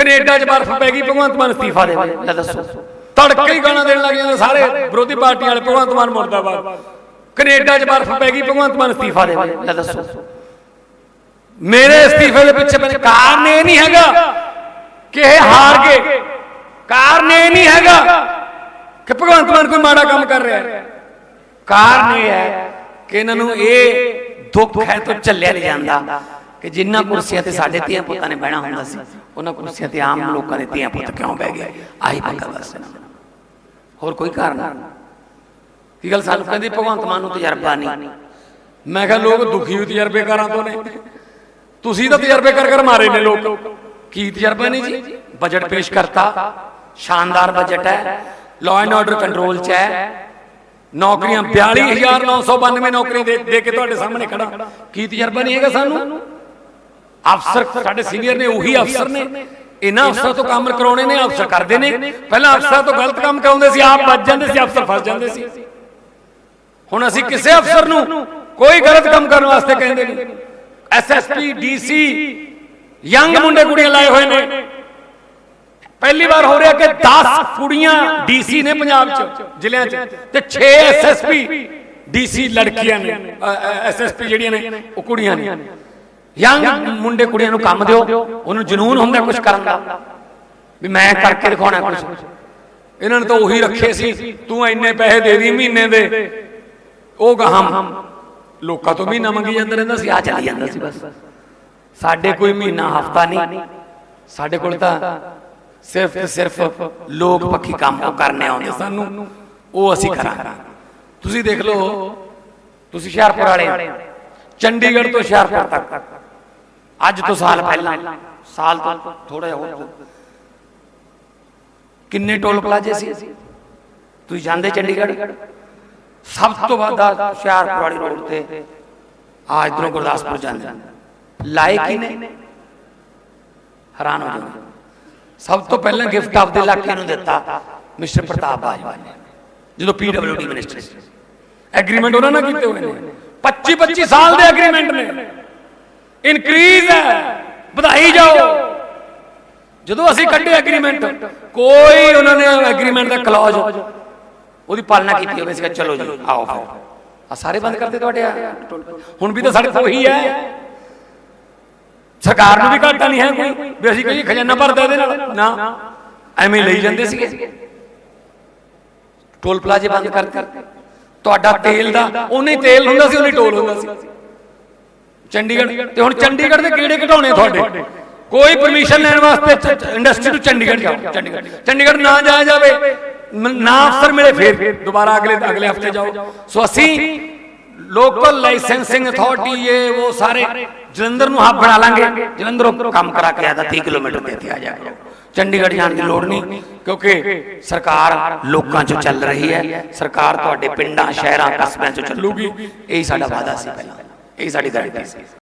Canada 'ਚ ਬਰਫ਼ ਪੈ ਗਈ ਭਗਵੰਤ ਮਾਨ ਅਸਤੀਫਾ ਦੇ ਲੈ ਦੱਸੋ। ਤੜਕੇ ਹੀ ਗਾਣਾ ਦੇਣ ਲੱਗ ਜਾਂਦੇ ਸਾਰੇ ਵਿਰੋਧੀ ਪਾਰਟੀ ਵਾਲੇ ਭਗਵੰਤ ਮਾਨ ਮੁਰਦਾਬਾਦ। ਕੈਨੇਡਾ 'ਚ ਬਰਫ਼ ਪੈ ਗਈ ਭਗਵੰਤ ਮਾਨ ਅਸਤੀਫਾ ਦੇ ਲੈ ਦੱਸੋ। ਮੇਰੇ ਅਸਤੀਫੇ ਦੇ ਪਿੱਛੇ ਕਾਰਨ ਇਹ ਨਹੀਂ ਹੈਗਾ ਕਿ ਇਹ ਹਾਰ ਗਏ। ਕਾਰਨ ਇਹ ਨਹੀਂ ਹੈਗਾ ਕਿ ਭਗਵੰਤ ਮਾਨ ਕੋਈ ਮਾੜਾ ਕੰਮ ਕਰ ਰਿਹਾ ਹੈ। ਕਾਰਨ ਇਹ ਹੈ ਕਿ ਇਹਨਾਂ ਨੂੰ ਇਹ ਦੁੱਖ ਹੈ ਤੋਂ ਚੱਲਿਆ ਨਹੀਂ ਜਾਂਦਾ। ਕਿ ਜਿੰਨਾ ਕੁਰਸੀਆਂ ਤੇ ਸਾਡੇ ਧੀਆਂ ਪੁੱਤਾਂ ਨੇ ਬਹਿਣਾ ਹੁੰਦਾ ਸੀ ਉਹਨਾਂ ਕੁਰਸੀਆਂ ਤੇ ਆਮ ਲੋਕਾਂ ਦੇ ਧੀਆਂ ਪੁੱਤ ਕਿਉਂ ਬਹਿ ਗਏ? ਆਹੀ ਪੱਕਾ ਦੱਸ। ਹੋਰ ਕੋਈ ਕਾਰਨ। ਕੀ ਗੱਲ? ਸਾਨੂੰ ਕਹਿੰਦੀ ਭਗਵੰਤ ਮਾਨ ਨੂੰ ਤਜਰਬਾ ਨਹੀਂ। ਮੈਂ ਕਿਹਾ ਲੋਕ ਦੁਖੀ ਹੋ ਤਜਰਬੇਕਾਰਾਂ ਤੋਂ ਨੇ। ਤੁਸੀਂ ਤਾਂ ਤਜਰਬੇ ਕਰ ਕਰ ਮਾਰੇ ਨੇ ਲੋਕ। ਕੀ ਤਜਰਬਾ ਨਹੀਂ ਜੀ? ਬਜਟ ਪੇਸ਼ ਕਰਤਾ। ਸ਼ਾਨਦਾਰ ਬਜਟ ਹੈ। ਲਾਅ ਐਂਡ ਆਰਡਰ ਕੰਟਰੋਲ ਚ ਹੈ। ਨੌਕਰੀਆਂ 42992 ਨੌਕਰੀਆਂ ਦੇ ਦੇ ਕੇ ਤੁਹਾਡੇ ਸਾਹਮਣੇ ਖੜਾ। ਕੀ ਤਜਰਬਾ ਨਹੀਂ ਹੈਗਾ ਸਾਨੂੰ? ਅਫਸਰ ਸਾਡੇ ਸੀਨੀਅਰ ਨੇ ਉਹੀ ਅਫਸਰ ਨੇ। ਇਹਨਾਂ ਅਫਸਰਾਂ ਤੋਂ ਕੰਮ ਕਰਾਉਣੇ ਨੇ ਅਫਸਰ ਕਰਦੇ ਨੇ। ਪਹਿਲਾਂ ਅਫਸਰਾਂ ਤੋਂ ਗਲਤ ਕੰਮ ਕਰਾਉਂਦੇ ਸੀ ਆਪ ਬਚ ਜਾਂਦੇ ਸੀ ਅਫਸਰ ਫਸ ਜਾਂਦੇ ਸੀ। ਹੁਣ ਅਸੀਂ ਕਿਸੇ ਅਫਸਰ ਨੂੰ ਕੋਈ ਗਲਤ ਕੰਮ ਕਰਨ ਵਾਸਤੇ ਕਹਿੰਦੇ ਨਹੀਂ। ਐਸਐਸਪੀ ਡੀਸੀ ਯੰਗ ਮੁੰਡੇ ਕੁੜੀਆਂ ਲਾਏ ਹੋਏ ਨੇ। ਪਹਿਲੀ ਵਾਰ ਹੋ ਰਿਹਾ ਕਿ 10 ਕੁੜੀਆਂ ਡੀਸੀ ਨੇ ਪੰਜਾਬ ਚ ਜ਼ਿਲ੍ਹਿਆਂ ਚ। ਤੇ 6 ਐਸਐਸਪੀ ਡੀਸੀ ਲੜਕੀਆਂ ਨੇ। ਐਸਐਸਪੀ ਜਿਹੜੀਆਂ ਨੇ ਉਹ ਕੁੜੀਆਂ ਨੇ। ਯੰਗ ਮੁੰਡੇ ਕੁੜੀਆਂ ਨੂੰ ਕੰਮ ਦਿਓ ਉਹਨੂੰ ਜਨੂਨ ਹੁੰਦਾ ਕੁਝ ਕਰਨ ਦਾ। ਵੀ ਮੈਂ ਕਰਕੇ ਦਿਖਾਉਣਾ ਕੁਝ ਇਹਨਾਂ ਨੇ ਤਾਂ ਉਹੀ ਰੱਖੇ ਸੀ ਤੂੰ ਇੰਨੇ ਪੈਸੇ ਦੇ ਦੀ ਮਹੀਨੇ ਦੇ। ਉਹ ਗਾਹਾਂ ਲੋਕਾਂ ਤੋਂ ਮਹੀਨਾ ਮੰਗੀ ਜਾਂਦਾ ਰਹਿੰਦਾ ਸੀ ਆ ਚੱਲੀ ਜਾਂਦਾ ਸੀ ਬਸ। ਸਾਡੇ ਕੋਈ ਮਹੀਨਾ ਹਫਤਾ ਨਹੀਂ। ਸਾਡੇ ਕੋਲ ਤਾਂ ਸਿਰਫ ਸਿਰਫ ਲੋਕ ਪੱਖੀ ਕੰਮ ਉਹ ਕਰਨੇ ਆਉਂਦੇ ਸਾਨੂੰ ਉਹ ਅਸੀਂ ਕਰਾਂਗੇ। ਤੁਸੀਂ ਦੇਖ ਲਓ ਤੁਸੀਂ ਹੁਸ਼ਿਆਰਪੁਰ ਵਾਲੇ। ਚੰਡੀਗੜ੍ਹ ਤੋਂ ਹੁਸ਼ਿਆਰਪੁਰ ਤੱਕ। ਅੱਜ ਤੋਂ ਸਾਲ ਪਹਿਲਾਂ। ਸਾਲ ਤੋਂ ਥੋੜਾ ਹੋਰ। ਕਿੰਨੇ ਟੋਲ ਪਲਾਜ਼ੇ ਸੀ? ਤੁਸੀਂ ਜਾਂਦੇ ਚੰਡੀਗੜ੍ਹ? ਸਭ ਤੋਂ ਵੱਧ ਹੁਸ਼ਿਆਰਪੁਰ ਵਾਲੀ ਰੋਡ ਤੇ ਆ ਇਧਰੋਂ ਗੁਰਦਾਸਪੁਰ ਜਾਂਦੇ। ਲਾਏ ਕੀ ਨੇ। ਹੈਰਾਨ ਹੋ ਜਾਂਦੇ ਸਭ ਤੋਂ ਪਹਿਲਾਂ ਗਿਫਟ ਆਪਦੇ ਇਲਾਕੇ ਨੂੰ ਦਿੱਤਾ ਮਿਸਟਰ ਪ੍ਰਤਾਪ ਬਾਜਵਾ ਨੇ। ਜਦੋਂ ਪੀਡਬਲਯੂਡੀ ਮਿਨਿਸਟਰ ਸੀ ਐਗਰੀਮੈਂਟ ਉਹਨਾਂ ਨਾਲ ਕੀਤੇ ਹੋਏ ਨੇ। 25 25 ਸਾਲ ਦੇ ਐਗਰੀਮੈਂਟ ਨੇ। ਇਨਕਰੀਜ਼ ਹੈ। ਵਧਾਈ ਜਾਓ। ਜਦੋਂ ਅਸੀਂ ਕੱਢੇ ਐਗਰੀਮੈਂਟ ਕੋਈ ਉਹਨਾਂ ਨੇ ਐਗਰੀਮੈਂਟ ਦਾ ਕਲੌਜ਼ ਉਹਦੀ ਪਾਲਣਾ ਕੀਤੀ ਹੋਵੇ ਸੀਗਾ ਚਲੋ ਜੀ ਆਓ ਫਿਰ। ਆ ਸਾਰੇ ਬੰਦ ਕਰਦੇ ਤੁਹਾਡੇ ਆ। ਹੁਣ ਵੀ ਤਾਂ ਸਾਡੇ ਕੋਲ ਹੀ। ਹੈ ਸਰਕਾਰ ਨੂੰ ਵੀ ਘਾਟਾ ਨਹੀਂ ਹੈ ਕੋਈ ਵੀ ਅਸੀਂ ਕਹੀਏ ਖਜ਼ਾਨਾ ਭਰਦਾ ਇਹਦੇ ਨਾਲ ਨਾ। ਐਵੇਂ ਲਈ ਜਾਂਦੇ ਸੀਗੇ। ਟੋਲ ਪਲਾਜ਼ੇ ਬੰਦ ਕਰ ਕਰ ਤੁਹਾਡਾ ਤੇਲ ਦਾ ਉਹਨੇ ਤੇਲ ਹੁੰਦਾ ਸੀ ਉਹਨੇ ਟੋਲ ਹੁੰਦਾ ਸੀ। ਚੰਡੀਗੜ੍ਹ। ਤੇ ਹੁਣ ਚੰਡੀਗੜ੍ਹ ਦੇ ਕਿਹੜੇ ਘਟਾਉਣੇ ਤੁਹਾਡੇ। ਕੋਈ ਪਰਮਿਸ਼ਨ ਲੈਣ ਵਾਸਤੇ ਇੰਡਸਟਰੀ ਨੂੰ ਚੰਡੀਗੜ੍ਹ ਜਾਓ। ਚੰਡੀਗੜ੍ਹ ਚੰਡੀਗੜ੍ਹ। ਨਾ ਜਾਇਆ ਜਾਵੇ। ਨਾ ਅਫਸਰ ਮਿਲੇ ਫਿਰ। ਦੁਬਾਰਾ ਅਗਲੇ ਅਗਲੇ ਹਫ਼ਤੇ ਜਾਓ। ਸੋ ਅਸੀਂ ਲੋਕਲ ਲਾਇਸੈਂਸਿੰਗ ਅਥਾਰਟੀ ਇਹ ਉਹ ਸਾਰੇ ਜਲੰਧਰ ਨੂੰ ਹੱਬ ਬਣਾ ਲਾਂਗੇ। ਜਲੰਧਰੋਂ ਕੰਮ ਕਰਾ ਕੇ ਆਦਾ 30 ਕਿਲੋਮੀਟਰ ਤੇ ਇੱਥੇ ਆ ਜਾ ਕਰੋ। ਚੰਡੀਗੜ੍ਹ ਜਾਣ ਦੀ ਲੋੜ ਨਹੀਂ ਕਿਉਂਕਿ ਸਰਕਾਰ ਲੋਕਾਂ 'ਚੋਂ ਚੱਲ ਰਹੀ ਹੈ। ਸਰਕਾਰ ਤੁਹਾਡੇ ਪਿੰਡਾਂ ਸ਼ਹਿਰਾਂ ਕਸਬਿਆਂ 'ਚੋਂ ਚੱਲੂਗੀ। ਇਹੀ ਸਾਡਾ ਵਾਅਦਾ ਸੀ ਪਹਿਲਾਂ। ਇਹੀ ਸਾਡੀ ਗਾਰੰਟੀ ਸੀ